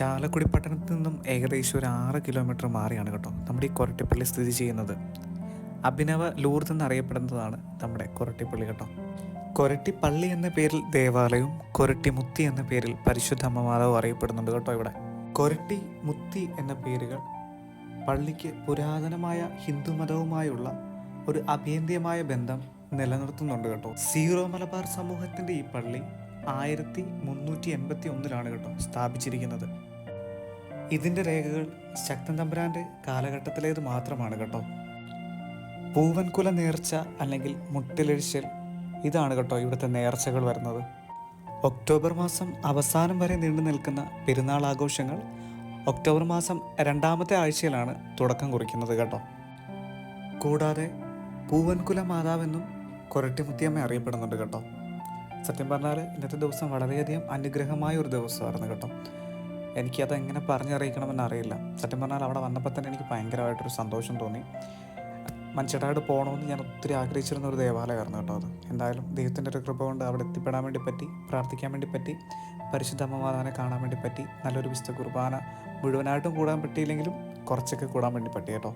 ചാലക്കുടി പട്ടണത്തിൽ നിന്നും ഏകദേശം ഒരു ആറ് കിലോമീറ്റർ മാറിയാണ് കേട്ടോ നമ്മുടെ ഈ കൊരട്ടിപ്പള്ളി സ്ഥിതി ചെയ്യുന്നത്. അഭിനവ ലൂർദ് എന്നറിയപ്പെടുന്നതാണ് നമ്മുടെ കൊരട്ടിപ്പള്ളി കേട്ടോ. കൊരട്ടിപ്പള്ളി എന്ന പേരിൽ ദേവാലയവും കൊരട്ടിമുത്തി എന്ന പേരിൽ പരിശുദ്ധ അമ്മമാതാവും അറിയപ്പെടുന്നുണ്ട് കേട്ടോ ഇവിടെ. കൊരട്ടി മുത്തി എന്ന പേരുകൾ പള്ളിക്ക് പുരാതനമായ ഹിന്ദുമതവുമായുള്ള ഒരു അഭേദ്യമായ ബന്ധം നിലനിർത്തുന്നുണ്ട് കേട്ടോ. സീറോ മലബാർ സമൂഹത്തിന്റെ ഈ പള്ളി ആയിരത്തി മുന്നൂറ്റി എൺപത്തി ഒന്നിലാണ് കേട്ടോ സ്ഥാപിച്ചിരിക്കുന്നത്. ഇതിന്റെ രേഖകൾ ശക്തൻ തമ്പുരാന്റെ കാലഘട്ടത്തിലേത് മാത്രമാണ് കേട്ടോ. പൂവൻകുല നേർച്ച അല്ലെങ്കിൽ മുട്ടിലെഴിച്ചൽ ഇതാണ് കേട്ടോ ഇവിടുത്തെ നേർച്ചകൾ വരുന്നത്. ഒക്ടോബർ മാസം അവസാനം വരെ നീണ്ടു നിൽക്കുന്ന പെരുന്നാൾ ആഘോഷങ്ങൾ ഒക്ടോബർ മാസം രണ്ടാമത്തെ ആഴ്ചയിലാണ് തുടക്കം കുറിക്കുന്നത് കേട്ടോ. കൂടാതെ പൂവൻകുല മാതാവെന്നും കൊരട്ടിമുത്തിയമ്മ അറിയപ്പെടുന്നുണ്ട് കേട്ടോ. സത്യം പറഞ്ഞാൽ ഇന്നത്തെ ദിവസം വളരെയധികം അനുഗ്രഹമായ ഒരു ദിവസമായിരുന്നു കേട്ടോ. എനിക്കത് എങ്ങനെ പറഞ്ഞറിയിക്കണമെന്ന് അറിയില്ല സത്യം പറഞ്ഞാൽ അവിടെ വന്നപ്പോൾ തന്നെ എനിക്ക് ഭയങ്കരമായിട്ടൊരു സന്തോഷം തോന്നി. മഞ്ചേട്ടാട് പോകണമെന്ന് ഞാൻ ഒത്തിരി ആഗ്രഹിച്ചിരുന്ന ഒരു ദേവാലയമായിരുന്നു കേട്ടോ അത്. എന്തായാലും ദൈവത്തിന്റെ ഒരു കൃപ കൊണ്ട് അവിടെ എത്തിപ്പെടാൻ വേണ്ടി പറ്റി പ്രാർത്ഥിക്കാൻ വേണ്ടി പറ്റി പരിശുദ്ധ അമ്മമാതാവിനെ കാണാൻ വേണ്ടി പറ്റി നല്ലൊരു വിശുദ്ധ കുർബാന മുഴുവനായിട്ടും കൂടാൻ പറ്റിയില്ലെങ്കിലും കുറച്ചൊക്കെ കൂടാൻ വേണ്ടി പറ്റി കേട്ടോ.